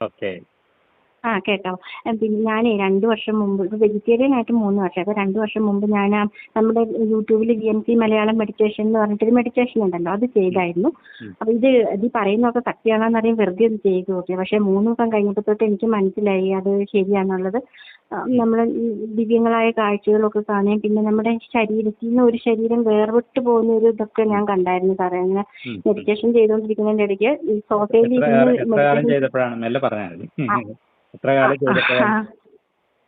Okay ആ കേൾക്കാം ഏ, പിന്നെ ഞാനേ രണ്ട് വർഷം മുമ്പ് ഇപ്പോൾ വെജിറ്റേറിയൻ ആയിട്ട് മൂന്ന് വർഷം. അപ്പോൾ രണ്ട് വർഷം മുമ്പ് ഞാൻ നമ്മുടെ യൂട്യൂബിൽ G M C Malayalam meditation എന്ന് പറഞ്ഞിട്ടൊരു മെഡിറ്റേഷൻ ഉണ്ടല്ലോ അത് ചെയ്തായിരുന്നു. അപ്പൊ അപ്പോൾ ഇത് ഇത് ഈ പറയുന്നതൊക്കെ സത്യമാണെന്ന് അറിയാൻ വെറുതെ ഒന്ന് ചെയ്ത് നോക്കി. പക്ഷേ മൂന്ന് ദിവസം കഴിഞ്ഞപ്പോ തൊട്ട് എനിക്ക് മനസ്സിലായി അത് ശരിയാണെന്നുള്ളത്. നമ്മൾ ദിവ്യങ്ങളായ കാഴ്ചകളൊക്കെ കാണുകയും പിന്നെ നമ്മുടെ ശരീരത്തിൽ നിന്ന് ഒരു ശരീരം വേർപെട്ട് പോകുന്ന ഒരു ഇതൊക്കെ ഞാൻ കണ്ടായിരുന്നു സാറേ. അങ്ങനെ. മെഡിറ്റേഷൻ ചെയ്തുകൊണ്ടിരിക്കുന്നതിന്റെ ഇടയ്ക്ക് ഈ സോഫയിൽ ഇരുന്ന്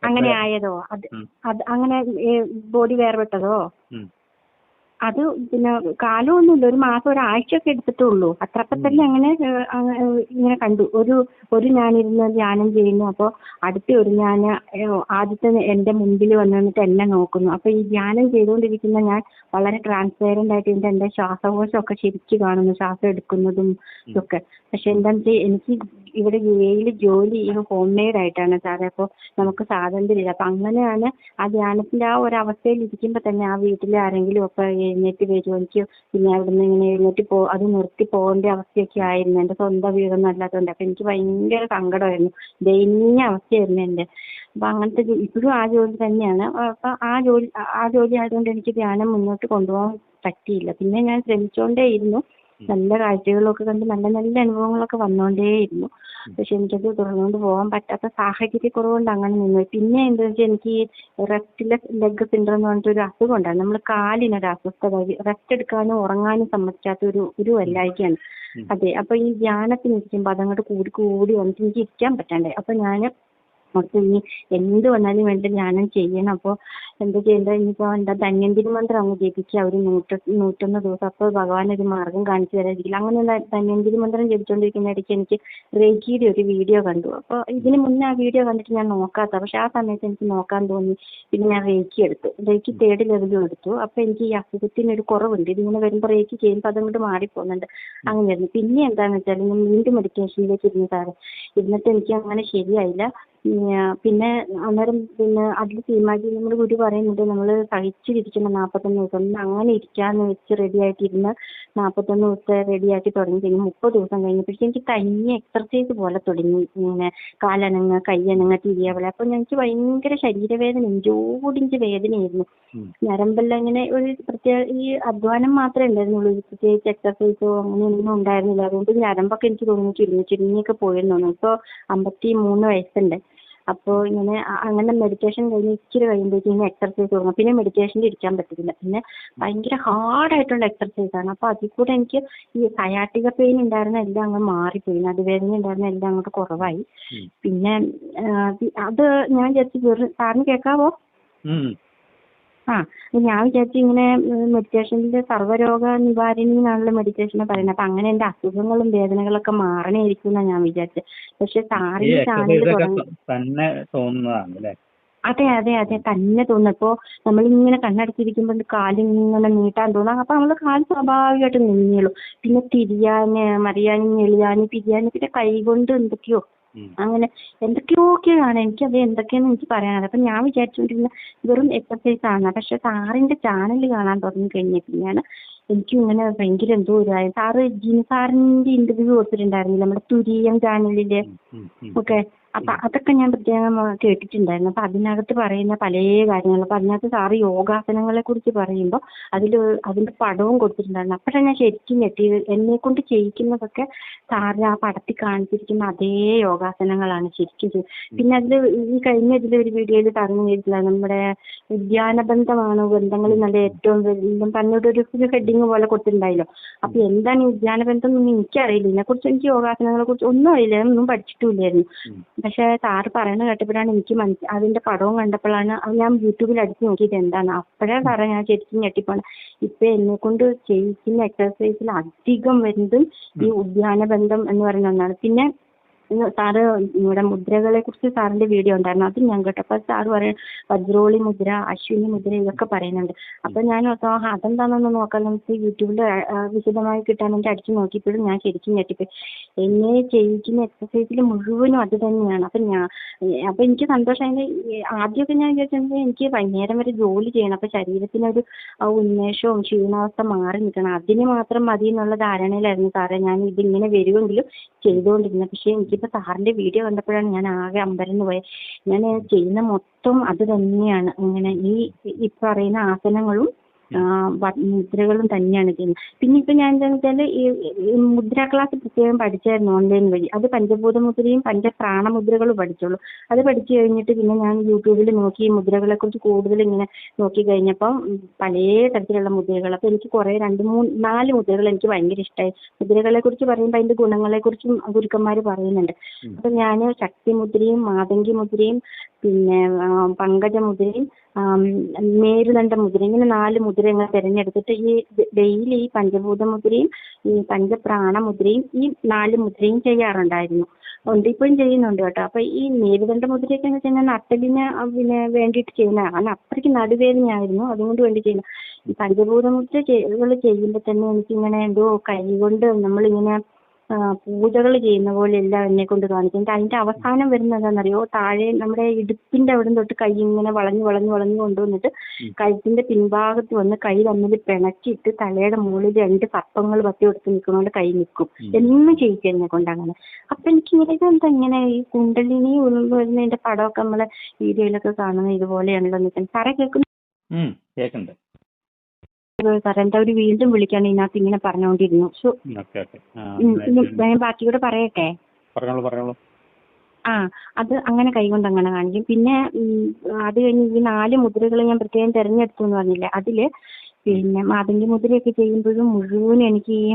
അങ്ങനെ ആയതോ? അത് അത് അങ്ങനെ ബോഡി വേർപെട്ടതോ. അത് പിന്നെ കാലമൊന്നുമില്ല. ഒരു മാസം ഒരാഴ്ചയൊക്കെ എടുത്തിട്ടേ എടുത്തിട്ടുള്ളൂ. അത്രപ്പം തന്നെ അങ്ങനെ ഇങ്ങനെ കണ്ടു. ഒരു ഒരു ഞാനിരുന്ന് ധ്യാനം ചെയ്യുന്നു. അപ്പോൾ അടുത്ത ഒരു ഞാൻ ആദ്യത്തെ എന്റെ മുമ്പിൽ വന്നു നിന്നിട്ട് എന്നെ നോക്കുന്നു. അപ്പോൾ ഈ ധ്യാനം ചെയ്തുകൊണ്ടിരിക്കുന്ന ഞാൻ വളരെ ട്രാൻസ്പെയറന്റ് ആയിട്ട് ഇതിന്റെ എന്റെ ശ്വാസകോശമൊക്കെ ശരിക്ക് കാണുന്നു. ശ്വാസം എടുക്കുന്നതും ഇതൊക്കെ പക്ഷെ എന്താണെന്ന് വെച്ചാൽ എനിക്ക് ഇവിടെ യു ജോലി ചെയ്യുന്നത് ഹോം ആയിട്ടാണ് സാറേ. അപ്പോൾ നമുക്ക് സ്വാതന്ത്ര്യമില്ല അപ്പം അങ്ങനെയാണ് ആ ധ്യാനത്തിന്റെ ആ ഒരു അവസ്ഥയിൽ ഇരിക്കുമ്പോൾ തന്നെ ആ വീട്ടിലെ ആരെങ്കിലും ഒക്കെ എഴുന്നേറ്റ് വരുമോ എനിക്ക് പിന്നെ അവിടുന്ന് ഇങ്ങനെ എഴുന്നേറ്റ് പോ അത് നിർത്തി പോകേണ്ട അവസ്ഥയൊക്കെ ആയിരുന്നു. എന്റെ സ്വന്തം വീടൊന്നും അല്ലാത്തതുകൊണ്ട്. അപ്പം എനിക്ക് ഭയങ്കര സങ്കടമായിരുന്നു. ദയനീയ അവസ്ഥയായിരുന്നു എന്റെ. അപ്പം അങ്ങനത്തെ ഇപ്പോഴും ആ ജോലി തന്നെയാണ്. അപ്പം ആ ജോലി ആ ജോലി ആയതുകൊണ്ട് എനിക്ക് ധ്യാനം മുന്നോട്ട് കൊണ്ടുപോകാൻ പറ്റിയില്ല. പിന്നെ ഞാൻ ശ്രമിച്ചുകൊണ്ടേയിരുന്നു നല്ല കാഴ്ചകളൊക്കെ കണ്ട് നല്ല നല്ല അനുഭവങ്ങളൊക്കെ വന്നുകൊണ്ടേയിരുന്നു പക്ഷെ എനിക്കത് തുടർന്നുകൊണ്ട് പോകാൻ പറ്റാത്ത സാഹചര്യക്കുറവുകൊണ്ട് അങ്ങനെ നിന്നു. പിന്നെ എന്താ വെച്ചാൽ എനിക്ക് റെസ്റ്റ്ലെസ് ലെഗ് സിൻഡ്രം എന്ന് പറഞ്ഞിട്ടൊരു അസുഖം ഉണ്ടായിരുന്നു. നമ്മൾ കാലിനൊരു അസ്വസ്ഥത റെസ്റ്റ് എടുക്കാനും ഉറങ്ങാനും സമ്മതിക്കാത്ത ഒരു ഒരു വല്ലായ്കയാണ്. അതെ. അപ്പൊ ഈ ധ്യാനത്തിന് ഇരിക്കുമ്പോൾ അതങ്ങോട്ട് കൂടി കൂടി വന്നിട്ട് എനിക്ക് ഇരിക്കാൻ പറ്റാണ്ടായി. അപ്പൊ ഞാൻ ഓർത്തു ഇനി എന്ത് വന്നാലും വേണ്ട ധ്യാനം ചെയ്യണം. അപ്പോൾ എന്താ ചെയ്യേണ്ടത്? ഇനിയിപ്പോൾ എന്താ ധന്യന്തിരി മന്ത്രം അങ്ങ് ജപിക്കുക. ഒരു നൂറ്റ നൂറ്റൊന്ന് ദിവസം. അപ്പോൾ ഭഗവാൻ ഒരു മാർഗം കാണിച്ചു തരാതിരിക്കില്ല അങ്ങനെ ധന്യന്തിരി മന്ത്രം ജപിച്ചുകൊണ്ടിരിക്കുന്ന ഇടയ്ക്ക് എനിക്ക് റേക്കിയുടെ ഒരു വീഡിയോ കണ്ടു. അപ്പോൾ ഇതിന് മുന്നേ ആ വീഡിയോ കണ്ടിട്ട് ഞാൻ നോക്കാത്ത പക്ഷെ ആ സമയത്ത് എനിക്ക് നോക്കാൻ തോന്നി. പിന്നെ ഞാൻ റേക്കി എടുത്തു. റേക്കി തേർഡ് ലെവലും എടുത്തു. അപ്പോൾ എനിക്ക് ഈ അസുഖത്തിനൊരു കുറവുണ്ട്. ഇതിങ്ങനെ വരുമ്പോൾ റേക്കി ചെയ്യുമ്പോൾ അതങ്ങോട്ട് മാറിപ്പോകുന്നുണ്ട്. അങ്ങനെയായിരുന്നു പിന്നെ എന്താണെന്ന് വെച്ചാൽ ഞാൻ വീണ്ടും മെഡിറ്റേഷനിലേക്ക് ഇരുന്നു സാറേ ഇരുന്നിട്ട് എനിക്ക് അങ്ങനെ ശരിയായില്ല. പിന്നെ അന്നേരം പിന്നെ അതിൽ തീരുമാനിച്ചു നമ്മുടെ ഗുരു പറയുന്നുണ്ട് നമ്മൾ സഹിച്ചിരിക്കണം നാൽപ്പത്തൊന്ന് ദിവസം അങ്ങനെ ഇരിക്കാന്ന് വെച്ച് റെഡി ആയിട്ടിരുന്ന് നാൽപ്പത്തൊന്ന് ദിവസത്തെ റെഡി ആക്കി തുടങ്ങി കഴിഞ്ഞ് മുപ്പത് ദിവസം കഴിഞ്ഞപ്പോഴേക്കും എനിക്ക് തനിയെ എക്സർസൈസ് പോലെ തുടങ്ങി. ഇങ്ങനെ കാലനങ്ങ കയ്യനങ്ങ തിരിയ പോലെ അപ്പോൾ എനിക്ക് ഭയങ്കര ശരീരവേദന ഇഞ്ചോടിഞ്ച് വേദനയായിരുന്നു. ഞരമ്പെല്ലാം ഇങ്ങനെ ഒരു പ്രത്യേക ഈ അധ്വാനം മാത്രമേ ഉണ്ടായിരുന്നുള്ളൂ. പ്രത്യേകിച്ച് എക്സർസൈസോ അങ്ങനെയൊന്നും ഉണ്ടായിരുന്നില്ല. അതുകൊണ്ട് ഞരമ്പൊക്കെ എനിക്ക് തോന്നി ചുരുങ്ങി ചുരുങ്ങിയൊക്കെ പോയെന്ന് തോന്നുന്നു ഇപ്പോൾ അമ്പത്തി മൂന്ന് വയസ്സുണ്ട്. അപ്പോൾ ഇങ്ങനെ അങ്ങനെ മെഡിറ്റേഷൻ കഴിഞ്ഞ് ഇച്ചിരി കഴിയുമ്പോഴേക്കും ഇങ്ങനെ എക്സർസൈസ് തുടങ്ങും. പിന്നെ മെഡിറ്റേഷനിൽ ഇരിക്കാൻ പറ്റത്തില്ല. പിന്നെ ഭയങ്കര ഹാർഡായിട്ടുള്ള എക്സർസൈസ് ആണ്. അപ്പോൾ അതിൽ കൂടെ എനിക്ക് ഈ സയാട്ടിക പെയിൻ ഉണ്ടായിരുന്ന എല്ലാം അങ്ങ് മാറിപ്പോയി. നടുവേദന ഉണ്ടായിരുന്ന എല്ലാം അങ്ങോട്ട് കുറവായി. പിന്നെ അത് ഞാൻ വിചാരിച്ചു സാറിന് കേൾക്കാവോ. ആ ഞാൻ വിചാരിച്ചു ഇങ്ങനെ മെഡിറ്റേഷനിൽ സർവരോഗ നിവാരണി എന്നാണല്ലോ മെഡിറ്റേഷനെ പറയുന്നത്. അപ്പൊ അങ്ങനെ എന്റെ അസുഖങ്ങളും വേദനകളൊക്കെ മാറണേയിരിക്കും എന്നാ ഞാൻ വിചാരിച്ചത് പക്ഷെ സാറിന്റെ ചാനൽ തന്നെ തോന്നുന്നതാണ് അല്ലേ? അതെ അതെ അതെ തന്നെ തോന്നുന്നു. നമ്മൾ ഇങ്ങനെ കണ്ണടച്ചിരിക്കുമ്പോൾ കാലിങ്ങനെ നീട്ടാൻ തോന്നാം. അപ്പൊ നമ്മൾ കാൽ സ്വാഭാവികമായിട്ട് നീങ്ങിയുള്ളൂ പിന്നെ തിരിയാന് മറിയാനും എളിയാനും പിരിയാന് പിന്നെ കൈകൊണ്ട് എന്തൊക്കെയോ ഉം. അങ്ങനെ എന്തൊക്കെയോക്കെയാണ് എനിക്കത് എന്തൊക്കെയാന്ന് എനിക്ക് പറയാനത് അപ്പോൾ ഞാൻ വിചാരിച്ചുകൊണ്ടിരുന്ന വെറും എക്സസൈസ് ആണ് പക്ഷെ സാറിന്റെ ചാനൽ കാണാൻ തുടങ്ങി കഴിഞ്ഞ പിന്നെയാണ് എനിക്കും ഇങ്ങനെ ഭയങ്കര എന്തോ ഇതായി സാറ് ജിൻ സാറിന്റെ ഇന്റർവ്യൂ കൊടുത്തിട്ടുണ്ടായിരുന്നില്ല? നമ്മുടെ തുരീയം ചാനലിൽ ഉം. അപ്പൊ അതൊക്കെ ഞാൻ പ്രത്യേകം കേട്ടിട്ടുണ്ടായിരുന്നു. അപ്പൊ അതിനകത്ത് പറയുന്ന പല കാര്യങ്ങളും അപ്പൊ അതിനകത്ത് സാറ് യോഗാസനങ്ങളെ കുറിച്ച് പറയുമ്പോൾ അതിൽ അതിന്റെ പടവും കൊടുത്തിട്ടുണ്ടായിരുന്നു. അപ്പോഴാണ് ഞാൻ ശരിക്കും ഞെട്ടിയത്. എന്നെ കൊണ്ട് ചെയ്യിക്കുന്നതൊക്കെ സാറിന് ആ പടത്തിൽ കാണിച്ചിരിക്കുന്ന അതേ യോഗാസനങ്ങളാണ് ശരിക്കും പിന്നെ അതിൽ ഈ കഴിഞ്ഞ ഇതിൽ ഒരു വീഡിയോയിൽ പറഞ്ഞു ചെയ്തിട്ടില്ല നമ്മുടെ ഉദ്യാനബന്ധമാണ് ബന്ധങ്ങളിൽ നല്ല ഏറ്റവും വലിയ തന്നോട് ഒരു ഹെഡിങ് പോലെ കൊടുത്തിട്ടുണ്ടായല്ലോ. അപ്പൊ എന്താണ് ഈ ഉദ്യാനബന്ധം എന്നൊന്നും എനിക്കറിയില്ല. ഇതിനെ കുറിച്ച് എനിക്ക് യോഗാസനങ്ങളെ കുറിച്ച് ഒന്നും അറിയില്ല. ഒന്നും പഠിച്ചിട്ടുമില്ലായിരുന്നു. ഉം. പക്ഷെ സാറ് പറയുന്നത് കേട്ടപ്പോഴാണ് എനിക്ക് മനസ്സി അതിന്റെ പടവും കണ്ടപ്പോഴാണ് അത് ഞാൻ യൂട്യൂബിൽ അടിച്ച് നോക്കിയത് എന്താണ്? അപ്പോഴാണ് സാറേ ഞാൻ ശരിക്കും ഞെട്ടിപ്പോണ് ഇപ്പൊ എന്നെ കൊണ്ട് ചെയ്യിക്കുന്ന എക്സർസൈസിൽ അധികം വരുന്നതും ഈ ഉദ്യാന ബന്ധം എന്ന് പറയുന്ന ഒന്നാണ്. പിന്നെ സാറ് ഇവിടെ മുദ്രകളെ കുറിച്ച് സാറിന്റെ വീഡിയോ ഉണ്ടായിരുന്നു. അത് ഞാൻ കേട്ടപ്പോൾ സാറ് പറയും വജ്രോളി മുദ്ര അശ്വിനി മുദ്ര ഇതൊക്കെ പറയുന്നുണ്ട്. അപ്പൊ ഞാൻ അതെന്താണെന്ന് നോക്കാൻ നമുക്ക് യൂട്യൂബിൽ വിശദമായി കിട്ടാൻ വേണ്ടി അടിച്ചു നോക്കിയപ്പോഴും ഞാൻ ശരിക്കും ഞെട്ടിപ്പോയി. എന്നെ ചെയ്യിക്കുന്ന എക്സസൈസിൽ മുഴുവനും അത് തന്നെയാണ്. അപ്പൊ ഞാൻ അപ്പൊ എനിക്ക് സന്തോഷമായി ആദ്യമൊക്കെ ഞാൻ വിചാരിച്ചത് എനിക്ക് വൈകുന്നേരം വരെ ജോലി ചെയ്യണം. അപ്പൊ ശരീരത്തിനൊരു ഉന്മേഷവും ക്ഷീണാവസ്ഥ മാറി നിൽക്കണം. അതിന് മാത്രം മതി എന്നുള്ള ധാരണയിലായിരുന്നു സാറേ ഞാൻ ഇതിങ്ങനെ വരുമെങ്കിലും ചെയ്തുകൊണ്ടിരുന്നത്. പക്ഷേ എനിക്ക് ഇപ്പൊ സാറിന്റെ വീഡിയോ കണ്ടപ്പോഴാണ് ഞാൻ ആകെ അമ്പരന്ന് പോയത് ഞാൻ ചെയ്യുന്ന മൊത്തം അത് തന്നെയാണ്. ഇങ്ങനെ ഈ ഈ പറയുന്ന ആസനങ്ങളും മുദ്രകളും തന്നെയാണ് ചെയ്യുന്നത്. പിന്നെ ഇപ്പൊ ഞാൻ എന്താന്ന് വെച്ചാൽ ഈ മുദ്ര ക്ലാസ് പ്രത്യേകം പഠിച്ചായിരുന്നു ഓൺലൈൻ വഴി. അത് പഞ്ചഭൂത മുദ്രയും പഞ്ചപ്രാണ മുദ്രകളും പഠിച്ചുള്ളൂ. അത് പഠിച്ചു കഴിഞ്ഞിട്ട് പിന്നെ ഞാൻ യൂട്യൂബിൽ നോക്കി ഈ മുദ്രകളെ കുറിച്ച് കൂടുതൽ ഇങ്ങനെ നോക്കി കഴിഞ്ഞപ്പം പല തരത്തിലുള്ള മുദ്രകൾ അപ്പൊ എനിക്ക് കുറെ രണ്ട് മൂന്ന് നാല് മുദ്രകൾ എനിക്ക് ഭയങ്കര ഇഷ്ടമായി മുദ്രകളെ കുറിച്ച് പറയുമ്പോൾ അതിന്റെ ഗുണങ്ങളെ കുറിച്ചും ഗുരുക്കന്മാർ പറയുന്നുണ്ട്. അപ്പോൾ അപ്പൊ ഞാൻ ശക്തി മുദ്രയും മാതങ്കി മുദ്രയും പിന്നെ പങ്കജ മുദ്രയും മേരുദണ്ഡ മുദ്ര ഇങ്ങനെ നാല് മുദ്ര തിരഞ്ഞെടുത്തിട്ട് ഈ ഡെയിലി ഈ പഞ്ചഭൂത മുദ്രയും ഈ പഞ്ചപ്രാണ മുദ്രയും ഈ നാല് മുദ്രയും ചെയ്യാറുണ്ടായിരുന്നു. ഉണ്ട് ഇപ്പോഴും ചെയ്യുന്നുണ്ട് കേട്ടോ. അപ്പൊ ഈ മേരുദണ്ഡ മുദ്രയൊക്കെ എന്ന് വെച്ചാൽ നട്ടലിന് അട്ടലിന് പിന്നെ വേണ്ടിയിട്ട് ചെയ്യുന്നതാണ് കാരണം അത്രയ്ക്ക് നടുവേദനയായിരുന്നു. അതുകൊണ്ട് വേണ്ടി ചെയ്യുന്ന. ഈ പഞ്ചഭൂത മുദ്ര ചെയ്യുമ്പോൾ തന്നെ എനിക്കിങ്ങനെ എന്തോ കൈ കൊണ്ട് നമ്മളിങ്ങനെ പൂജകൾ ചെയ്യുന്ന പോലെയല്ല എല്ലാം എന്നെ കൊണ്ട് കാണിക്കുന്നത് അതിന്റെ അവസാനം വരുന്നത് എന്താണെന്നറിയോ? താഴെ നമ്മുടെ ഇടുപ്പിന്റെ അവിടെ തൊട്ട് കൈ ഇങ്ങനെ വളഞ്ഞു വളഞ്ഞു വളഞ്ഞു കൊണ്ടുവന്നിട്ട്. കഴുത്തിന്റെ പിൻഭാഗത്ത് വന്ന് കൈ തമ്മിൽ പിണക്കിയിട്ട് തലയുടെ മുകളിൽ രണ്ട് സർപ്പങ്ങൾ പത്തി കൊടുത്ത് നിൽക്കുന്നതുകൊണ്ട് കൈ നിൽക്കും. എന്നും ചെയ്യിച്ചു എന്നെ കൊണ്ട് അങ്ങനെ. അപ്പൊ എനിക്ക് ഇങ്ങനെ ഇതെന്താ ഇങ്ങനെ ഈ കുണ്ടലിനി വരുന്നതിന്റെ പടമൊക്കെ നമ്മളെ വീഡിയോയിലൊക്കെ കാണുന്ന ഇതുപോലെയാണല്ലോ നിൽക്കുന്നത് സാറേ കേൾക്കുന്നു? കേൾക്കുന്നുണ്ട് സാറേ എന്താ ഒരു വീണ്ടും വിളിക്കാണ് ഇതിനകത്ത് ഇങ്ങനെ പറഞ്ഞുകൊണ്ടിരുന്നു. ഉം, ഞാൻ ബാക്കിയോട് പറയട്ടെ? പറഞ്ഞോളൂ പറഞ്ഞോളൂ. ആ അത് അങ്ങനെ കൈകൊണ്ട് അങ്ങനെ കാണിക്കും. പിന്നെ അത് കഴിഞ്ഞ് ഈ നാല് മുദ്രകൾ ഞാൻ പ്രത്യേകം തിരഞ്ഞെടുത്തു എന്ന് പറഞ്ഞില്ലേ അതിൽ പിന്നെ മാതന്റെ മുദ്രയൊക്കെ ചെയ്യുമ്പോഴും മുഴുവൻ എനിക്ക് ഈ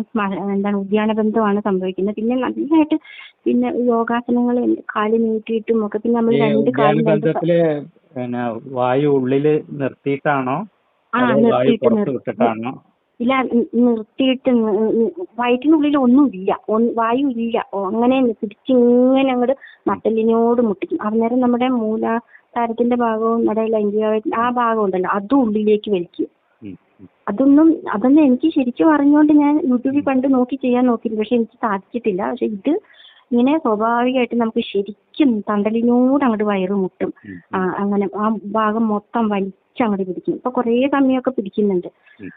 എന്താണ് ഉദ്യാനബന്ധമാണ് സംഭവിക്കുന്നത്. പിന്നെ നന്നായിട്ട് പിന്നെ യോഗാസനങ്ങൾ കാൽ നീട്ടിയിട്ടും ഒക്കെ പിന്നെ നമ്മൾ രണ്ട് കാലും വായു ഉള്ളിൽ നിർത്തിയിട്ടാണോ പുറത്ത് വിട്ടിട്ടാണോ? ഇല്ല നിർത്തിയിട്ട് വയറ്റിനുള്ളിൽ ഒന്നും ഇല്ല വായു ഇല്ല അങ്ങനെ പിടിച്ചിങ്ങനെ അങ്ങോട്ട് നട്ടലിനോട് മുട്ടിക്കും. അന്നേരം നമ്മുടെ മൂലാധാരത്തിന്റെ ഭാഗവും നമ്മുടെ ലൈംഗിക ആ ഭാഗം ഉണ്ടല്ലോ അതും ഉള്ളിലേക്ക് വലിക്കും. അതൊന്നും അതൊന്നും എനിക്ക് ശരിക്കും അറിഞ്ഞുകൊണ്ട് ഞാൻ യൂട്യൂബിൽ കണ്ട് നോക്കി ചെയ്യാൻ നോക്കിയിരുന്നു. പക്ഷെ എനിക്ക് സാധിച്ചിട്ടില്ല. പക്ഷെ ഇത് ഇങ്ങനെ സ്വാഭാവികമായിട്ട് നമുക്ക് ശരിക്കും തണ്ടലിനോട് അങ്ങോട്ട് വയറ് മുട്ടും. ആ, അങ്ങനെ ആ ഭാഗം മൊത്തം വലിച്ചങ്ങോട്ട് പിടിക്കും. ഇപ്പൊ കുറേ സമയമൊക്കെ പിടിക്കുന്നുണ്ട്.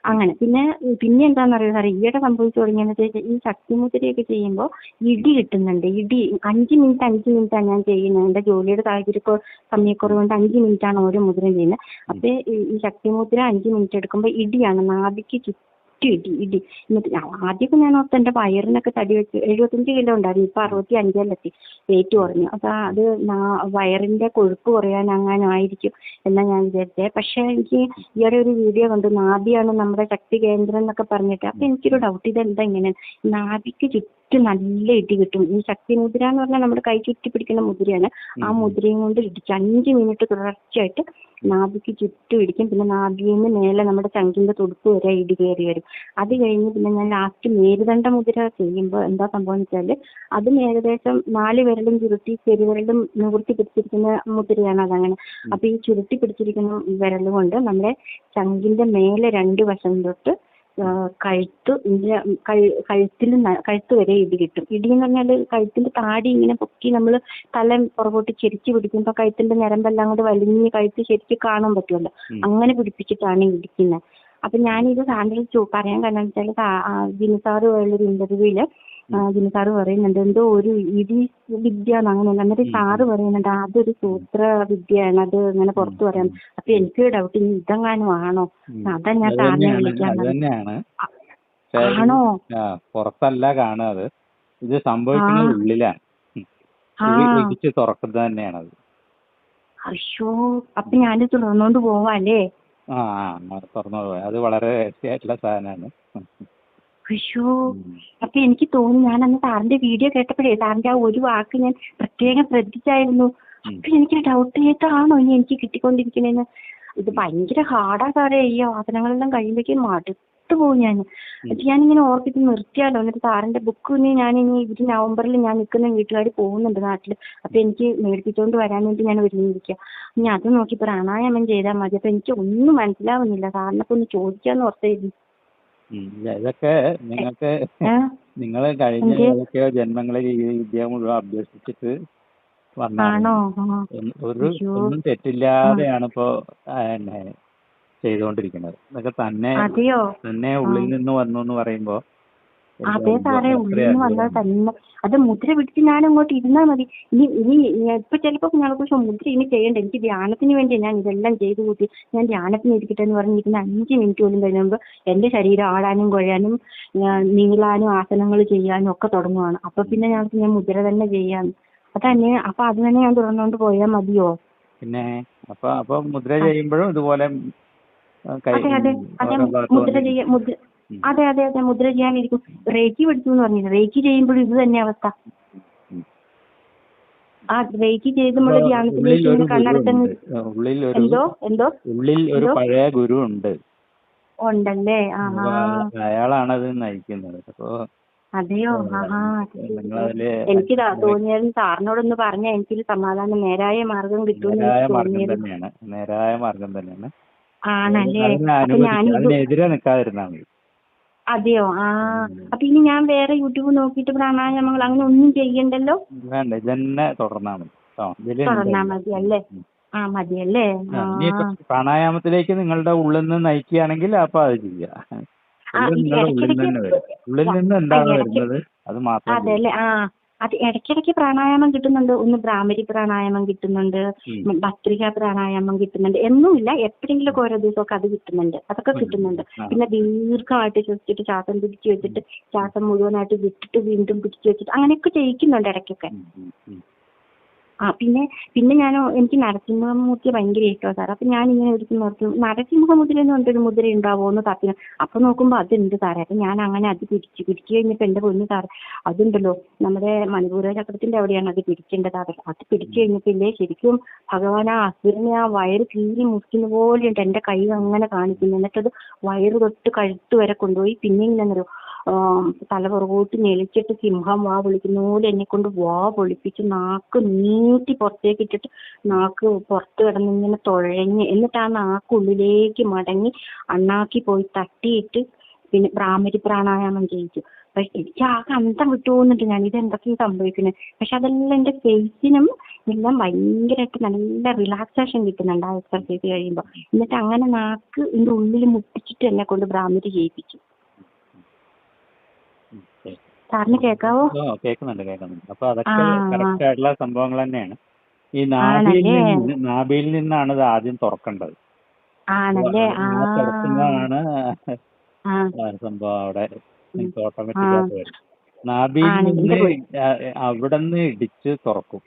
അങ്ങനെ. പിന്നെ പിന്നെ എന്താണെന്നറിയോ സാറേ? ഈയിടെ സംഭവിച്ചു തുടങ്ങിയെന്ന് വെച്ചാൽ ഈ ശക്തിമുദ്രയൊക്കെ ചെയ്യുമ്പോൾ ഇടി കിട്ടുന്നുണ്ട്. ഇടി അഞ്ച് മിനിറ്റ് അഞ്ച് മിനിറ്റാണ് ഞാൻ ചെയ്യുന്നത്. എന്റെ ജോലിയുടെ സാഹചര്യം സമയക്കുറവ് കൊണ്ട് മിനിറ്റ് ആണ് ഓരോ മുദ്രയും ചെയ്യുന്നത്. അപ്പൊ ഈ ഈ ശക്തിമുദ്ര അഞ്ച് മിനിറ്റ് എടുക്കുമ്പോൾ ഇടിയാണ്. നാഭിക്ക് ചുറ്റും ഇടി ഇടി. എന്നിട്ട് ഞാൻ- ആദ്യമൊക്കെ ഞാൻ ഓർത്ത് എന്റെ വയറിനൊക്കെ തടി വെച്ച് എഴുപത്തഞ്ച് കിലോ ഉണ്ടായിരുന്നു ഇപ്പൊ അറുപത്തി അഞ്ചിലെത്തി വെയിറ്റ് കുറഞ്ഞു. അപ്പൊ അത് വയറിന്റെ കൊഴുപ്പ് കുറയാൻ അങ്ങനെ ആയിരിക്കും എന്നാ ഞാൻ വിചാരിച്ചത് പക്ഷെ എനിക്ക് ഈയിടെ ഒരു വീഡിയോ കണ്ടു നാഭിയാണ് നമ്മുടെ ശക്തി കേന്ദ്രം എന്നൊക്കെ പറഞ്ഞിട്ട്. അപ്പൊ എനിക്കൊരു ഡൗട്ട് ഇതെന്താ ഇങ്ങനെ? നാഭിക്ക് ചുറ്റും നല്ല ഇടി കിട്ടും. ഈ ശക്തി മുദ്ര എന്ന് പറഞ്ഞാൽ നമ്മുടെ കൈ ചുറ്റി പിടിക്കുന്ന മുദ്രയാണ്. ആ മുദ്രയും കൊണ്ട് ഇടിച്ച് അഞ്ച് മിനിറ്റ് തുടർച്ചയായിട്ട് നാഭിക്ക് ചുറ്റും ഇടിക്കും പിന്നെ നാഭിയിൽ നിന്ന് മേലെ നമ്മുടെ ചങ്കിന്റെ തുടുപ്പ് വരെ ഇടി കയറി വരും. അത് കഴിഞ്ഞ് പിന്നെ ഞാൻ ലാസ്റ്റ് മേരുദണ്ഡ മുദ്ര ചെയ്യുമ്പോൾ എന്താ സംഭവം എന്ന് വെച്ചാൽ അതും ഏകദേശം നാല് വിരലും ചുരുട്ടി ചെറുവിരലും നിവൃത്തി പിടിച്ചിരിക്കുന്ന മുദ്രയാണ് അതങ്ങനെ. അപ്പൊ ഈ ചുരുട്ടി പിടിച്ചിരിക്കുന്ന വിരൽ കൊണ്ട് നമ്മുടെ ചങ്കിന്റെ മേലെ രണ്ട് വശം തൊട്ട് കഴുത്ത് കഴുത്തിൽ കഴുത്ത് വരെ ഇടി കിട്ടും. ഇടി എന്ന് പറഞ്ഞാൽ കഴുത്തിന്റെ താടി ഇങ്ങനെ പൊക്കി നമ്മൾ തല പുറകോട്ട് ചെരിച്ച് പിടിക്കുമ്പോൾ കഴുത്തിന്റെ ഞരമ്പെല്ലാം കൂടെ വലിഞ്ഞ് കഴുത്ത് ശരിക്കും കാണാൻ പറ്റുമല്ലോ. അങ്ങനെ പിടിപ്പിച്ചിട്ടാണ് ഇടിക്കുന്നത് അപ്പൊ ഞാനിത് സാറിന്റെ ചോ പറയാൻ കാരണം വെച്ചാൽ ജിനു സാറ് ഒരു ഇന്റർവ്യൂൽ ജിനു സാറ് പറയുന്നുണ്ട്. എന്തോ ഒരു ഇടി വിദ്യ അങ്ങനെ എന്നിട്ട് സാറ് പറയുന്നുണ്ട് അതൊരു സൂത്ര വിദ്യയാണ്. അത് അങ്ങനെ പുറത്തു പറയാൻ അപ്പൊ എനിക്ക് ഡൗട്ട് ഇനി ഇതെങ്ങാനും ആണോ? അതാ ഞാൻ സാറിനെ വിളിക്കാൻ ആണോ? പുറത്തല്ല കാണുന്നത് ഇത് സംഭവിക്കുന്നത്. ഉള്ളിലാണ്. ഇടിച്ച് തുറക്കുന്നത് തന്നെയാണത് അയ്യോ അപ്പൊ ഞാൻ തുറന്നോണ്ട് പോവാല്ലേ? ആ തുറന്നു പോവാ. അത് വളരെ രഹസ്യമായിട്ടുള്ള സാധനമാണ്. അയ്യോ. അപ്പൊ എനിക്ക് തോന്നി ഞാൻ അന്ന് സാറിന്റെ വീഡിയോ കേട്ടപ്പോഴേ സാറിന്റെ ആ ഒരു വാക്ക് ഞാൻ പ്രത്യേകം ശ്രദ്ധിച്ചായിരുന്നു. അപ്പൊ എനിക്ക് ഡൗട്ട് ചെയ്തിട്ടാണോ ഇനി എനിക്ക് കിട്ടിക്കൊണ്ടിരിക്കണേന്ന് ഇത് ഭയങ്കര ഹാർഡാ സാറേ ഈ ആസനങ്ങളെല്ലാം കഴിയുമ്പോഴേക്കും മടുത്തു പോകും ഞാൻ എന്നിട്ട് ഞാനിങ്ങനെ ഓർത്തിട്ട് നിർത്തിയാലോ. എന്നിട്ട് സാറിന്റെ ബുക്ക് ഇനി ഞാൻ ഇനി ഇവർ നവംബറിൽ ഞാൻ നിൽക്കുന്ന വീട്ടുകാർ പോകുന്നുണ്ട് നാട്ടിൽ അപ്പൊ എനിക്ക് മേടിപ്പിച്ചോണ്ട് വരാൻ വേണ്ടി ഞാൻ ഒരുങ്ങിയിരിക്കുക ഇനി അത് നോക്കി പ്രാണായാമം ചെയ്താൽ മതി. അപ്പൊ എനിക്ക് ഒന്നും മനസ്സിലാവുന്നില്ല. സാറിനെ ഒന്ന് ചോദിക്കാന്ന് ഓർത്തായിരുന്നു ഉം. ഇതൊക്കെ നിങ്ങൾക്ക് നിങ്ങൾ നിങ്ങൾ കഴിഞ്ഞ? ഏതൊക്കെയോ ജന്മങ്ങളിൽ ഈ വിദ്യ മുഴുവൻ അഭ്യസിച്ചിട്ട് വന്നതാണ്. ഒരു ഒന്നും തെറ്റില്ലാതെയാണ് ഇപ്പോ പിന്നെ ചെയ്തുകൊണ്ടിരിക്കുന്നത് ഇതൊക്കെ തന്നെ തന്നെ ഉള്ളിൽ നിന്ന് വന്നു എന്ന് പറയുമ്പോ അതെ സാറേ നിന്ന് വന്നത് തന്നെ. അത് മുദ്ര പിടിച്ച് ഞാൻ അങ്ങോട്ട് ഇരുന്നാ മതി. ഇനി ഇനി ഇപ്പൊ ചിലപ്പോ പക്ഷെ മുദ്ര ഇനി ചെയ്യണ്ട. എനിക്ക് ധ്യാനത്തിന് വേണ്ടി ഞാൻ ഇതെല്ലാം ചെയ്തു കൂട്ടി. ഞാൻ ധ്യാനത്തിന് ഇരിക്കട്ടെ എന്ന് പറഞ്ഞിരിക്കുന്ന അഞ്ച് മിനിറ്റ് പോലും കഴിയുമ്പോൾ എന്റെ ശരീരം ആടാനും കുഴയാനും നീളാനും ആസനങ്ങൾ ചെയ്യാനും ഒക്കെ തുടങ്ങുവാണ്. അപ്പൊ പിന്നെ ഞാൻ ഞാൻ മുദ്ര തന്നെ ചെയ്യാന്ന്. അതന്നെ അപ്പൊ അത് തന്നെ ഞാൻ തുറന്നുകൊണ്ട് പോയാൽ മതിയോ? പിന്നെ അപ്പൊ അപ്പൊ മുദ്ര ചെയ്യുമ്പോഴും ഇതുപോലെ അതെ അതെ. അതെ മുദ്ര ചെയ്യാ മുദ്ര. അതെ അതെ അതെ മുദ്ര ചെയ്യാനിരിക്കും റേക്കി പഠിച്ചു എന്ന് പറഞ്ഞില്ല? റേക്കി ചെയ്യുമ്പോഴും ഇത് തന്നെ അവസ്ഥ. ആ റേക്കി ചെയ്ത് നമ്മുടെ ധ്യാനത്തിലേക്ക് എന്തോ? എന്തോ? ഉള്ളിൽ ഒരു പഴയ ഗുരു ഉണ്ട്. ഉണ്ടല്ലേ? അയാളാണ് അയാളാണത് നയിക്കുന്നത്. അപ്പൊ അതെയോ? അത് എനിക്ക് തോന്നിയാലും സാറിനോടൊന്ന് പറഞ്ഞാൽ എനിക്കൊരു സമാധാനം നേരായ മാർഗം കിട്ടുമെന്ന് നേരായ മാർഗം തന്നെയാണ്. ആണല്ലേ? അതിനെതിരെ നിൽക്കാതിരുന്നാ മതി. അതെയോ? ആ. അപ്പൊ ഇനി ഞാൻ വേറെ യൂട്യൂബ് നോക്കിയിട്ട് പ്രാണായാമങ്ങൾ അങ്ങനെ ഒന്നും ചെയ്യണ്ടല്ലോ? വേണ്ട ഇതന്നെ തുടർന്നാ മതി കേട്ടോ മതി അല്ലേ ആ മതിയല്ലേ പ്രാണായാമത്തിലേക്ക് നിങ്ങളുടെ ഉള്ളിൽ നിന്ന് നയിക്കുകയാണെങ്കിൽ അപ്പൊ അത് ചെയ്യാം. ഉള്ളിൽ നിന്ന് എന്താണ് വരുന്നത്? അത് മാത്രം അതെ അല്ലേ ആ അത് ഇടയ്ക്കിടയ്ക്ക് പ്രാണായാമം കിട്ടുന്നുണ്ട്. ഒന്ന് ഭ്രാമരി പ്രാണായാമം കിട്ടുന്നുണ്ട്. ഭത്രിക പ്രാണായാമം കിട്ടുന്നുണ്ട്. എന്നുമില്ല എപ്പോഴെങ്കിലും ഓരോ ദിവസമൊക്കെ അത് കിട്ടുന്നുണ്ട്. അതൊക്കെ കിട്ടുന്നുണ്ട്. പിന്നെ ദീർഘമായിട്ട് ശ്വസിച്ചിട്ട് ശ്വാസം പിടിച്ചു വെച്ചിട്ട് ശ്വാസം മുഴുവനായിട്ട് വിട്ടിട്ട് വീണ്ടും പിടിച്ചു വെച്ചിട്ട് അങ്ങനെയൊക്കെ ചെയ്യിക്കുന്നുണ്ട് ഇടയ്ക്കൊക്കെ. ആ പിന്നെ പിന്നെ ഞാൻ എനിക്ക് നരസിംഹമൂർത്തിയെ ഭയങ്കര ഇഷ്ടമാണ് സാർ അപ്പൊ ഞാൻ ഇങ്ങനെ ഒരിക്കലും നോക്കും നരസിംഹമുദ്ര എന്ന് പറഞ്ഞിട്ടൊരു മുദ്ര ഉണ്ടാവുമോ എന്ന് തപ്പി അപ്പൊ നോക്കുമ്പോ അതുണ്ട് സാറേ. അപ്പൊ ഞാൻ അങ്ങനെ അത് പിടിച്ചു പിടിച്ചു കഴിഞ്ഞപ്പോ എന്റെ പൊന്നു സാർ അതുണ്ടല്ലോ. നമ്മുടെ മണിപൂര ചക്രത്തിന്റെ അവിടെയാണ് അത് പിടിക്കേണ്ടത്. അത് അത് പിടിച്ചു കഴിഞ്ഞപ്പോ ഇല്ലേ ശരിക്കും ഭഗവാൻ ആ അസുരനെ ആ വയറ് കീറി മുറിക്കുന്ന പോലെയുണ്ട് എന്റെ കൈ അങ്ങനെ കാണിക്കുന്നു. എന്നിട്ടത് വയറ് തൊട്ട് കഴുത്ത് വരെ കൊണ്ടുപോയി. പിന്നെ ഇങ്ങനെ തല പുറകോട്ട് ഞെളിച്ചിട്ട് സിംഹം വാ വിളിക്കുന്ന പോലെ എന്നെ കൊണ്ട് വാ പൊളിപ്പിച്ച് നാക്ക് നീട്ടി പുറത്തേക്ക് ഇട്ടിട്ട് നാക്ക് പുറത്ത് കിടന്ന് ഇങ്ങനെ തുഴഞ്ഞ് എന്നിട്ട് ആ നാക്ക് ഉള്ളിലേക്ക് മടങ്ങി അണ്ണാക്കി പോയി തട്ടിയിട്ട് പിന്നെ ഭ്രാമരി പ്രാണായാമം ചെയ്യിച്ചു. പക്ഷെ എനിക്ക് ആ അന്തം വിട്ടു പോകുന്നുണ്ട് ഞാൻ ഇത് എന്തൊക്കെയും സംഭവിക്കുന്നത് പക്ഷെ അതെല്ലാം എന്റെ ഫേസിനും എല്ലാം ഭയങ്കരമായിട്ട് നല്ല റിലാക്സേഷൻ കിട്ടുന്നുണ്ട് ആ എക്സർസൈസ് കഴിയുമ്പോൾ എന്നിട്ട് അങ്ങനെ നാക്ക് എന്റെ ഉള്ളിൽ മുട്ടിച്ചിട്ട് എന്നെ കൊണ്ട് ഭ്രാമരി ചെയ്യിപ്പിച്ചു. സാറിന് കേക്കാവോ? കേക്കുന്നുണ്ട് കേൾക്കുന്നുണ്ട് അപ്പൊ അതൊക്കെ കറക്റ്റ് ആയിട്ടുള്ള സംഭവങ്ങൾ തന്നെയാണ്. ഈ നാഭിയിൽ? നിന്ന് നാഭിയിൽ നിന്നാണ് ഇത് ആദ്യം തുറക്കേണ്ടത്. ആ ആ. സംഭവം അവിടെ നിങ്ങൾക്ക്. ഓട്ടോമാറ്റിക് ആയിട്ട് വരും. നാഭിയിൽ നിന്ന് ഇതിന്റെ അവിടെ നിന്ന് ഇടിച്ച് തുറക്കും.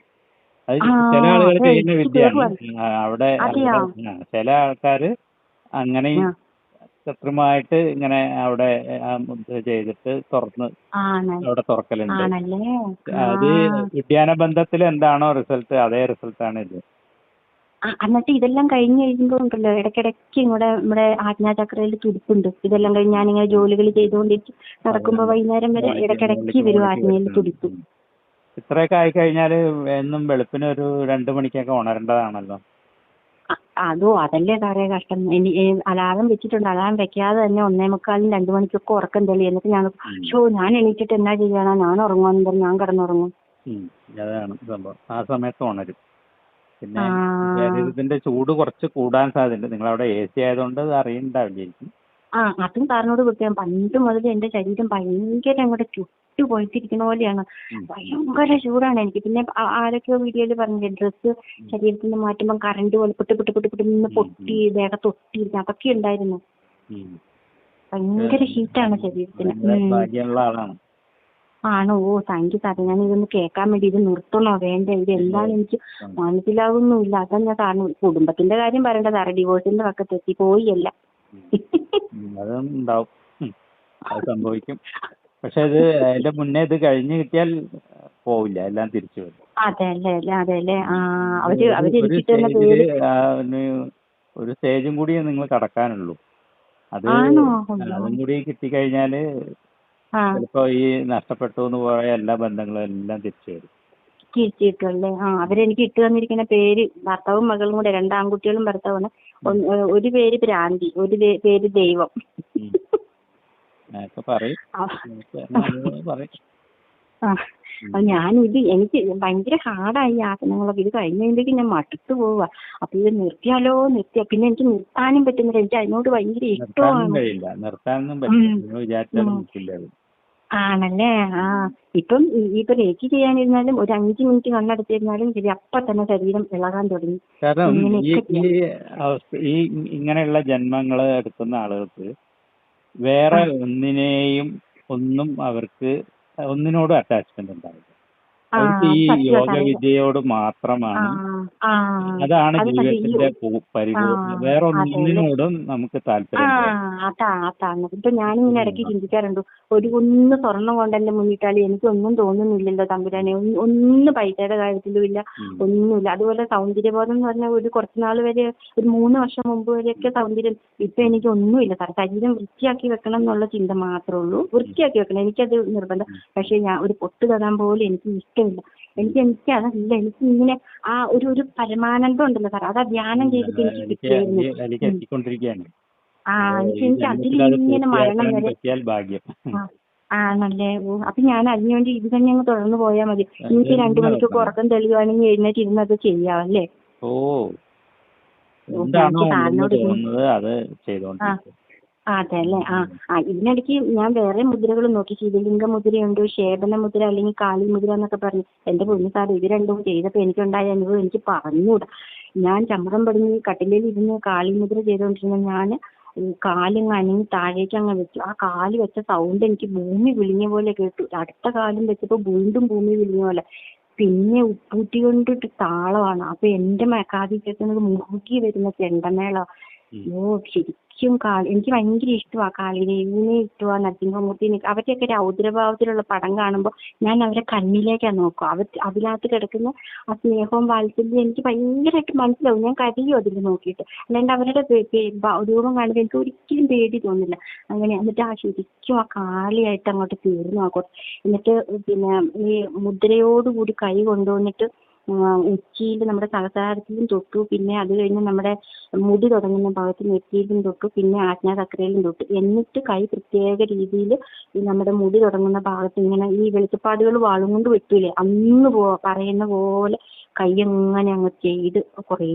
അത് ചില ആളുകൾ ചെയ്യുന്ന വിദ്യയാണ്. അവിടെ? ചില ആൾക്കാര് അങ്ങനെ ആ. കൃത്രിമമായിട്ട് ഇങ്ങനെ അവിടെ മുദ്ര ചെയ്തിട്ട് തുറന്ന് അവിടെ തുറക്കലുണ്ട്. അത്. ഉദ്യാന ബന്ധത്തിൽ എന്താണോ റിസൾട്ട് അതേ റിസൾട്ടാണ് ഇത്. ആ, എന്നിട്ട് ഇതെല്ലാം കഴിഞ്ഞ് കഴിയുമ്പോൾ ഉണ്ടല്ലോ ഇടയ്ക്കിടയ്ക്ക് ഇവിടെ നമ്മുടെ ആജ്ഞാചക്രയിൽ തുടിപ്പുണ്ട്. ഇതെല്ലാം കഴിഞ്ഞ് ഞാനിങ്ങനെ ജോലികൾ ചെയ്തുകൊണ്ടിരിക്കും. നടക്കുമ്പോ വൈകുന്നേരം വരെ ഇടയ്ക്കിടയ്ക്ക് വരും ആജ്ഞയിൽ തുടിപ്പ്. ഇത്രയൊക്കെ ആയി കഴിഞ്ഞാൽ എന്നും വെളുപ്പിന് ഒരു രണ്ട് മണിക്കൊക്കെ ഉണരേണ്ടതാണല്ലോ. അതോ അതല്ലേ സാറേ കഷ്ടം? ഇനി അലാറം വെച്ചിട്ടുണ്ട്. അലാറം വെക്കാതെ തന്നെ ഒന്നേ മുക്കാലും രണ്ടു മണിക്കൊക്കെ ഉറക്കം തെളി എന്നിട്ട് ഞാൻ. ഷോ ഞാൻ എണീറ്റിട്ട് എന്നാ ചെയ്യണം ഞാൻ ഉറങ്ങുമെന്ന് പറഞ്ഞ് ഞാൻ കിടന്നുറങ്ങും. അതാണ് സംഭവം. ആ സമയത്ത് ഉണരും. പിന്നെ ശരീരത്തിന്റെ ചൂട് കുറച്ച് കൂടാൻ സാധ്യതയുണ്ട്. നിങ്ങൾ അവിടെ എ സി ആയതുകൊണ്ട് അത് അറിയണ്ടാവില്ലായിരിക്കും ആ അതും സാറിനോട് പ്രത്യേകം പണ്ട് മുതൽ എന്റെ ശരീരം ഭയങ്കര അങ്ങോട്ട് ചുട്ടു പൊളിച്ചിരിക്കുന്ന പോലെയാണ്. ഭയങ്കര ചൂടാണ്. എനിക്ക് പിന്നെ ആരൊക്കെയോ വീഡിയോയിൽ പറഞ്ഞില്ലേ ഡ്രസ്സ് ശരീരത്തിൽ നിന്ന് മാറ്റുമ്പോൾ കറണ്ട് പോലെ പൊട്ടി പൊട്ടി പൊട്ടി പൊട്ടി നിന്ന് പൊട്ടി ദേഹത്ത് ഒട്ടിയിരുന്നു അതൊക്കെ ഉണ്ടായിരുന്നു. ഭയങ്കര ഹീറ്റാണ് ശരീരത്തിന്. ആണോ. ഓ താങ്ക് യു സാറേ ഞാൻ ഇതൊന്ന് കേൾക്കാൻ വേണ്ടി ഇത് നിർത്തണോ? വേണ്ട. ഇത് എന്താണെന്ന് എനിക്ക് മനസ്സിലാവുന്നില്ല അതാ ഞാൻ സാറിന് കുടുംബത്തിന്റെ കാര്യം പറയണ്ട സാറേ ഡിവോഴ്സിന്റെ പക്കത്തെത്തി പോയി അല്ല. അത് സംഭവിക്കും. പക്ഷെ ഇത് അതിന്റെ മുന്നേ ഇത് കഴിഞ്ഞ് കിട്ടിയാൽ പോവില്ല എല്ലാം തിരിച്ചു വരും. അതെ അതെ ഒരു- ഒരു സ്റ്റേജിൽ ഒരു- ഒരു സ്റ്റേജും കൂടി നിങ്ങൾ കടക്കാനുള്ളൂ. അത് അതും കൂടി കിട്ടിക്കഴിഞ്ഞാൽ ചിലപ്പോ ഈ നഷ്ടപ്പെട്ടു എന്ന് പോയ എല്ലാ ബന്ധങ്ങളും എല്ലാം തിരിച്ചു വരും. കിട്ടിയിട്ടുള്ളേ ആ അവരെനിക്ക് ഇട്ട് തന്നിരിക്കുന്ന പേര് ഭർത്താവും മകളും കൂടെ രണ്ട് ആൺകുട്ടികളും ഭർത്താവാണ് ഒരു പേര് ഭ്രാന്തി ഒരു പേര് ദൈവം ഉം. അങ്ങനെയൊക്കെ പറയും ആ. അങ്ങനെയൊക്കെ പറയും ആ അപ്പൊ ഞാൻ ഇത് എനിക്ക് ഭയങ്കര ഹാർഡായി ആസനങ്ങളൊക്കെ. ഇത് കഴിഞ്ഞതിന്റെ ഞാൻ മടുത്തു പോവാ. അപ്പൊ ഇത് നിർത്തിയാലോ നിർത്തിയാ? പിന്നെ എനിക്ക് നിർത്താനും പറ്റുന്നില്ല. എനിക്ക് അതിനോട് ഭയങ്കര ഇഷ്ടമാണ്. ആണല്ലേ? ആ. ഇപ്പം ഇപ്പൊ രേഖ ചെയ്യാനിരുന്നാലും ഒരു അഞ്ച് മിനിറ്റ് കണ്ണടച്ചിരുന്നാലും ശരി അപ്പൊ തന്നെ ശരീരം ഇളകാൻ തുടങ്ങി. കാരണം ഈ അവസ്ഥ ഈ ഇങ്ങനെയുള്ള ജന്മങ്ങൾ എടുക്കുന്ന ആളുകൾക്ക് വേറെ ഒന്നിനെയും ഒന്നും അവർക്ക് ഒന്നിനോടും അറ്റാച്ച്മെന്റ് ഉണ്ടാവില്ല. അവർക്ക് ഈ യോഗ വിദ്യയോട് മാത്രമാണ് അതാണ് ജീവിതത്തിന്റെ പൂ- വേറെ ഒന്നിനോടും നമുക്ക് താല്പര്യം ഇപ്പൊ ഞാനിങ്ങനെ ഇടയ്ക്ക് ചിന്തിക്കാറുണ്ട്. ഒരു ഒന്ന് സ്വർണം കൊണ്ടെന്റെ മുന്നിട്ടാൽ എനിക്കൊന്നും തോന്നുന്നില്ലല്ലോ തമ്പുരാനെ. ഒന്ന് ഒന്ന് പൈസയുടെ കാര്യത്തിലും ഇല്ല ഒന്നുമില്ല. അതുപോലെ സൗന്ദര്യബോധം എന്ന് പറഞ്ഞ ഒരു കുറച്ച് നാൾ വരെ ഒരു മൂന്ന് വർഷം മുമ്പ് വരെയൊക്കെ സൗന്ദര്യം ഇപ്പൊ എനിക്ക് ഒന്നുമില്ല സാർ ശരീരം വൃത്തിയാക്കി വെക്കണം എന്നുള്ള ചിന്ത മാത്രമേ ഉള്ളൂ. വൃത്തിയാക്കി വെക്കണം. എനിക്കത് നിർബന്ധം. പക്ഷേ ഞാൻ ഒരു പൊട്ട് തരാൻ പോലും എനിക്ക് ഇഷ്ടമില്ല. എനിക്ക് എനിക്ക് അതല്ല എനിക്ക് ഇങ്ങനെ ആ ഒരു ഒരു പരമാനന്ദം ഉണ്ടല്ലോ സാർ അതാ ധ്യാനം ചെയ്തിട്ട് എനിക്ക് കിട്ടിയിരുന്നു ആ എനിക്ക് എനിക്ക് അതിലിങ്ങനെ മരണം വരെ ആണല്ലേ ഓ അപ്പൊ ഞാൻ അതിനുവേണ്ടി ഇത് തന്നെ അങ്ങ് തുടർന്ന് പോയാൽ മതി. എനിക്ക് രണ്ടു മണിക്കൂർ. ഉറക്കം തെളിയുവാണെങ്കിൽ എഴുന്നേറ്റ് ഇരുന്ന് അത് ചെയ്യാമല്ലേ ഓ. ഓ, എന്താണോ തോന്നുന്നത് അത് ചെയ്തോണ്ടിരിക്കും. അതെ അല്ലേ ആ ആ ഇതിനിടയ്ക്ക് ഞാൻ വേറെ മുദ്രകൾ നോക്കി. ശിവലിംഗ മുദ്രയുണ്ട്? ക്ഷേപന മുദ്ര അല്ലെങ്കിൽ കാളി മുദ്ര എന്നൊക്കെ പറഞ്ഞു. എന്റെ പൊന്നു സാർ ഇത് രണ്ടും ചെയ്തപ്പോ എനിക്കുണ്ടായ അനുഭവം എനിക്ക് പറഞ്ഞുകൂടാ. ഞാൻ ചമ്മടം പടിഞ്ഞ് കട്ടിലേൽ ഇരുന്ന് കാളി മുദ്ര ചെയ്തുകൊണ്ടിരുന്ന ഞാൻ കാലിങ്ങ് അനങ്ങി താഴേക്ക് അങ്ങ് വെച്ചു. ആ കാൽ വെച്ച സൗണ്ട് എനിക്ക് ഭൂമി വിളിഞ്ഞ പോലെ കേട്ടു. അടുത്ത കാലം വെച്ചപ്പോ വീണ്ടും ഭൂമി വിളിഞ്ഞ പോലെ. പിന്നെ ഉപ്പൂറ്റി കൊണ്ടിട്ട് താളമാണ്. അപ്പൊ എന്റെ കാതിൽ കേൾക്കുന്നത് മുറുകി വരുന്ന ചെണ്ടമേള. ഓ ശരിക്കും കാളി എനിക്ക് ഭയങ്കര ഇഷ്ടമാ കാളിദേവിനെ ഇഷ്ടമാ നരസിംഹമൂർത്തിനെ അവരുടെയൊക്കെ രൗദ്രഭാവത്തിലുള്ള പടം കാണുമ്പോൾ ഞാൻ അവരെ കണ്ണിലേക്കാ നോക്കുക. അവർ അതിനകത്ത് കിടക്കുന്ന ആ സ്നേഹവും വാത്സല്യവും എനിക്ക് ഭയങ്കരമായിട്ട് മനസ്സിലാവും. ഞാൻ കരയും അതിൽ നോക്കിയിട്ട്. അല്ലാണ്ട് അവരുടെ രൂപം കാണുമ്പോൾ എനിക്ക് ഒരിക്കലും പേടി തോന്നില്ല. അങ്ങനെ എന്നിട്ട് ആ ശരിക്കും ആ കാളിയായിട്ട് അങ്ങോട്ട് തീർന്നു ആ എന്നിട്ട് പിന്നെ ഈ മുദ്രയോടുകൂടി കൈ കൊണ്ടുവന്നിട്ട് ഉച്ചിയിൽ നമ്മുടെ സഹസാരത്തിലും തൊട്ടു പിന്നെ അത് കഴിഞ്ഞ് നമ്മുടെ മുടി തുടങ്ങുന്ന ഭാഗത്ത് നെറ്റിയിലും തൊട്ടു പിന്നെ ആജ്ഞാചക്രയിലും തൊട്ടു. എന്നിട്ട് കൈ പ്രത്യേക രീതിയിൽ ഈ നമ്മുടെ മുടി തുടങ്ങുന്ന ഭാഗത്ത് ഇങ്ങനെ ഈ വെളുത്തുപ്പാടുകൾ വാളും കൊണ്ട് വെട്ടൂലേ? അന്ന് പോ പറയുന്ന പോലെ കൈ അങ്ങനെ അങ്ങ് ചെയ്ത് കുറേ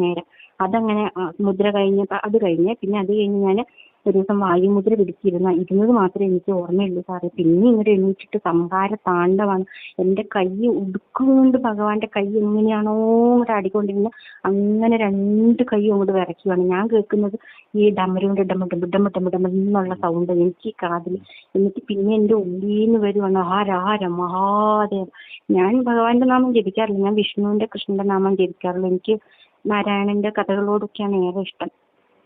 നേരം. അതങ്ങനെ മുദ്ര കഴിഞ്ഞപ്പോൾ അത് കഴിഞ്ഞ് പിന്നെ അത് കഴിഞ്ഞ് ഞാൻ ഒരു ദിവസം വായുമുദ്ര പിടിച്ചിരുന്ന ഇരുന്നത് മാത്രമേ എനിക്ക് ഓർമ്മയുള്ളൂ സാറേ. പിന്നെ ഇങ്ങോട്ട് എണീറ്റിട്ട് സംഹാര താണ്ഡവാണ്. എന്റെ കൈ ഉടുക്കുകൊണ്ട് ഭഗവാന്റെ കൈ എങ്ങനെയാണോ ഇങ്ങോട്ട് ആടിക്കൊണ്ടിരുന്നത്. അങ്ങനെ രണ്ട് കൈയും അങ്ങോട്ട് വിറയ്ക്കുവാണ്. ഞാൻ കേൾക്കുന്നത് ഈ ഡമരുണ്ട് ഡമ ഡമ ഡമ ഡമ ഡമ എന്നുള്ള സൗണ്ട് എനിക്ക് കാതിൽ എന്നിട്ട് പിന്നെ എന്റെ ഉള്ളിന്ന് വരുവാണ്. ഹാര മഹാദേവ ഞാൻ ഭഗവാന്റെ നാമം ജപിക്കാറില്ല. ഞാൻ വിഷ്ണുവിന്റെ കൃഷ്ണന്റെ നാമം ജപിക്കാറുള്ളൂ എനിക്ക് നാരായണന്റെ കഥകളോടൊക്കെയാണ് ഏറെ ഇഷ്ടം.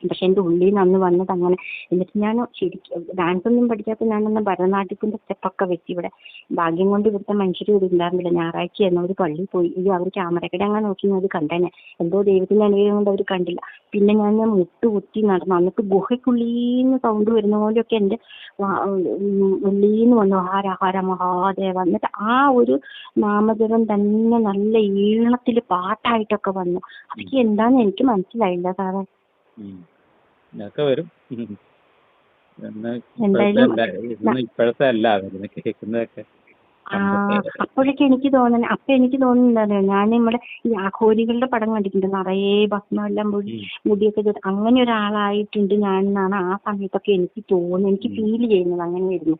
പക്ഷെ എന്റെ ഉള്ളിൽ നിന്ന് അന്ന് വന്നത് അങ്ങനെ. എന്നിട്ട് ഞാൻ ശരിക്കും ഡാൻസ് ഒന്നും പഠിക്കാത്ത ഞാനന്ന് ഭരതനാട്യത്തിന്റെ സ്റ്റെപ്പൊക്കെ വെച്ച് ഇവിടെ ഭാഗ്യം കൊണ്ട് ഇവിടുത്തെ മനുഷ്യർ ഇവിടെ ഉണ്ടായിരുന്നില്ല ഞായറാഴ്ചയായിരുന്നു അവർ പള്ളിയിൽ പോയി. ഇത് അവർ ക്യാമറക്കടെ അങ്ങനെ നോക്കി അത് കണ്ടേനെ. എന്തോ ദൈവത്തിന്റെ അനുഗ്രഹം കൊണ്ട് അവർ കണ്ടില്ല. പിന്നെ ഞാൻ മുട്ട് കുത്തി നടന്നു. എന്നിട്ട് ഗുഹയ്ക്കുള്ളീന്ന് സൗണ്ട് വരുന്ന പോലെയൊക്കെ എന്റെ ഉള്ളീന്ന് വന്നു. ഹാര ഹാര മഹാദേവ. എന്നിട്ട് ആ ഒരു നാമജപം തന്നെ നല്ല ഈണത്തിൽ പാട്ടായിട്ടൊക്കെ വന്നു. അതൊക്കെ എന്താന്ന് എനിക്ക് മനസ്സിലായില്ല സാറേ. ഇതൊക്കെ വരും. ഇപ്പോഴത്തെ അല്ല കേൾക്കുന്നതൊക്കെ അപ്പോഴൊക്കെ എനിക്ക് തോന്നുന്നത് അപ്പൊ എനിക്ക് തോന്നുന്നത് ഞാൻ നമ്മുടെ ഈ ആഘോരികളുടെ പടം കണ്ടിട്ടുണ്ട് നിറയെ ഭക്ഷണമെല്ലാം പോയി മുടിയൊക്കെ ചെയ്ത് അങ്ങനെ ഒരാളായിട്ടുണ്ട് ഞാൻ എന്നാണ് ആ സമയത്തൊക്കെ എനിക്ക് തോന്നുന്നത് എനിക്ക് ഫീൽ ചെയ്യുന്നത് അങ്ങനെ വരുന്നു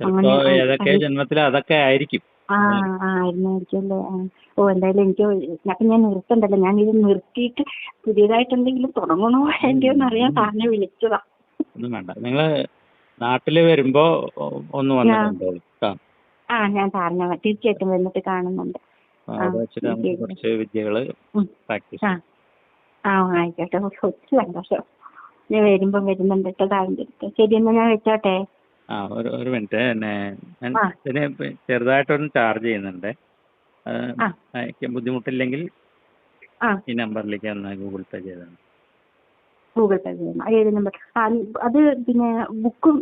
അങ്ങനെ, ജന്മത്തിൽ അതൊക്കെ ആയിരിക്കും. ആ ആ ആയിരുന്നായിരിക്കും അല്ലേ ആ. ഓ എന്തായാലും എനിക്ക് അപ്പൊ ഞാൻ നിർത്തണ്ടല്ലോ. ഞാൻ ഇത് നിർത്തിയിട്ട് പുതിയതായിട്ട് എന്തെങ്കിലും തുടങ്ങണോ? വേണ്ടയോ എന്ന് അറിയാൻ സാറിനെ വിളിച്ചതാ. ഒന്നും വേണ്ട. നിങ്ങൾ നാട്ടിൽ വരുമ്പോ ഒന്ന് കേട്ടോ ആ ഞാൻ സാറിനെ തീർച്ചയായിട്ടും വന്നിട്ട് കാണുന്നുണ്ട്. അവിടെ വെച്ചിട്ട് നമുക്ക് ശരി. കുറച്ച് വിദ്യകൾ ഉം. പ്രാക്ടീസ് ആ ആ ആയിക്കോട്ടെ. ഒത്തിരി സന്തോഷം. ഞാൻ വരുമ്പോ വരുന്നുണ്ട് കേട്ടോ സാറിന്റെ അടുത്ത്. ശരി എന്നാ ഞാൻ വെച്ചോട്ടെ. ആ ഒരു ഒരു മിനിറ്റ് പിന്നെ ഞാൻ ആ. ഇതിന് ചെറുതായിട്ടൊന്ന് ചാർജ് ചെയ്യുന്നുണ്ട് അത് ആ. അയക്കാൻ ബുദ്ധിമുട്ടില്ലെങ്കിൽ ആ ഈ നമ്പറിലേക്ക് ഒന്ന് ഗൂഗിൾ പേ ചെയ്താണ് ഗൂഗിൾ പേ ചെയ്യണം ഏത് നമ്പർ ആ അത് പിന്നെ ബുക്കും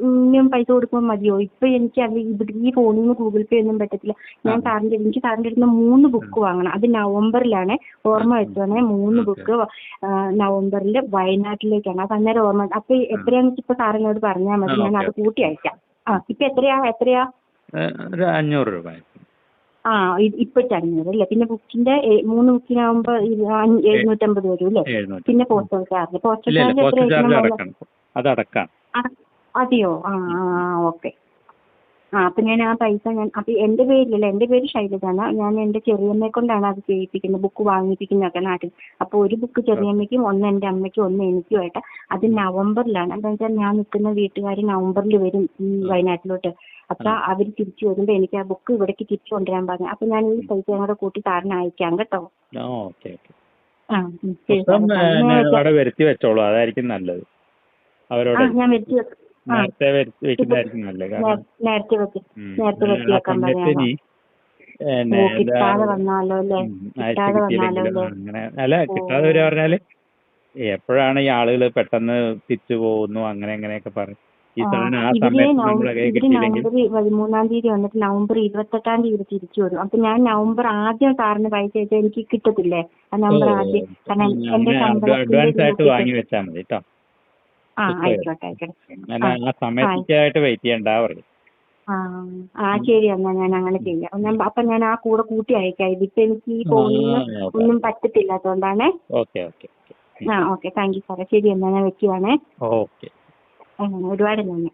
പൈസ കൊടുക്കുമ്പോൾ മതിയോ? ഇപ്പൊ എനിക്ക് അത് ഇവിടെ ഈ ഫോണിൽ നിന്ന് ഗൂഗിൾ പേ ഒന്നും പറ്റത്തില്ല. ഞാൻ. സാറിന്റെ എനിക്ക് സാറിന്റെ അടുത്ത് മൂന്ന് ബുക്ക് വാങ്ങണം. അത് നവംബറിലാണ്. ഓർമ്മ. വെച്ചോണേ മൂന്ന്. ബുക്ക് നവംബറിൽ വയനാട്ടിലേക്കാണ്. അത് അന്നേരം ഓർമ്മ അപ്പൊ എത്രയാണെന്ന് വെച്ചാൽ ഇപ്പൊ സാറിനോട് പറഞ്ഞാൽ മതി. ഞാൻ അത് കൂട്ടി അയക്കാം. ആ ഇപ്പൊ എത്രയാ? എത്രയാ? ഒരു അഞ്ഞൂറ് രൂപ. ആ ഇപ്പോഴത്തെ അഞ്ഞൂറ് അല്ലേ? പിന്നെ ബുക്കിന്റെ മൂന്ന് ബുക്കിനാകുമ്പോ എഴുന്നൂറ്റമ്പത് വരും അല്ലേ? പിന്നെ പോസ്റ്റൽ ചാർജ് പോസ്റ്റൽ ചാർജ് അടക്കാം. അതെയോ? ആ ആ ഓക്കെ. ആ അപ്പൊ ഞാൻ ആ പൈസ ഞാൻ അപ്പൊ എന്റെ പേരിലല്ല? എന്റെ പേര് ശൈലജാണ് ഞാൻ എന്റെ ചെറിയമ്മയെ കൊണ്ടാണ് അത് ചെയ്യിപ്പിക്കുന്നത്. ബുക്ക് വാങ്ങിപ്പിക്കുന്നതൊക്കെ നാട്ടിൽ. അപ്പൊ ഒരു ബുക്ക് ചെറിയമ്മയ്ക്കും ഒന്ന് എന്റെ അമ്മയ്ക്കും ഒന്ന് എനിക്കുമായിട്ട് അത് നവംബറിലാണ്. എന്താ വെച്ചാൽ ഞാൻ നിൽക്കുന്ന വീട്ടുകാർ നവംബറിൽ വരും വയനാട്ടിലോട്ട്. അപ്പൊ അവർ തിരിച്ചു വരുമ്പോ എനിക്ക് ആ ബുക്ക് ഇവിടേക്ക് തിരിച്ചു കൊണ്ടുവരാൻ പറഞ്ഞു. അപ്പൊ ഞാൻ ഈ പൈസ കൂടെ കൂട്ടി സാറിന് അയക്കാം കേട്ടോ. അവിടെ വരുത്തി വെച്ചോളൂ. അതായിരിക്കും നല്ലത്. അവരോട്. നേരത്തെ വെക്കുന്നതായിരിക്കും നല്ലത്. കാരണം നേരത്തെ അല്ലേ? കിട്ടാതെ കിട്ടിയില്ലെങ്കിലും വന്നാലോ ആ, അങ്ങനെ അല്ല കിട്ടാതെ വരിക പറഞ്ഞാൽ എപ്പോഴാണ് ഈ ആളുകൾ പെട്ടെന്ന് തിരിച്ചു പോകുന്നു? അങ്ങനെ അങ്ങനെയൊക്കെ പറയും. ഈ സാധനം ആ സമയത്ത് നവംബർ നമ്മളെ കയ്യിൽ ഇവർ കിട്ടിയില്ലെങ്കിൽ നവംബർ പതിമൂന്നാം തീയതി വന്നിട്ട് നവംബർ ഇരുപത്തെട്ടാം തീയതി തിരിച്ചു വരും. അപ്പൊ ഞാൻ നവംബർ ആദ്യം സാറിന് പൈസ അയച്ചാൽ എനിക്ക് കിട്ടത്തില്ലേ? ആ നവംബർ ആദ്യം. കാരണം എന്റെ അഡ്വാൻസ് ആയിട്ട് വാങ്ങി വെച്ചാൽ മതി കേട്ടോ ആ? ആയിക്കോട്ടെ ആയിക്കോട്ടെ. വെയിറ്റ് ചെയ്യണ്ട പറയും ആ ആ ശരി എന്നാ ഞാൻ അങ്ങനെ ചെയ്യാം. ഞാൻ അപ്പൊ ഞാൻ ആ കൂടെ കൂട്ടി അയക്കാം. ഇതിപ്പോ എനിക്ക് ഈ ഫോണിൽ ഒന്നും പറ്റത്തില്ലാത്തോണ്ടാണേ. ആ ഓക്കെ. താങ്ക് യു സാറേ ശരി എന്നാ ഞാൻ വെക്കുവാണേ. ഓക്കെ. ഒരുപാട് നന്ദി.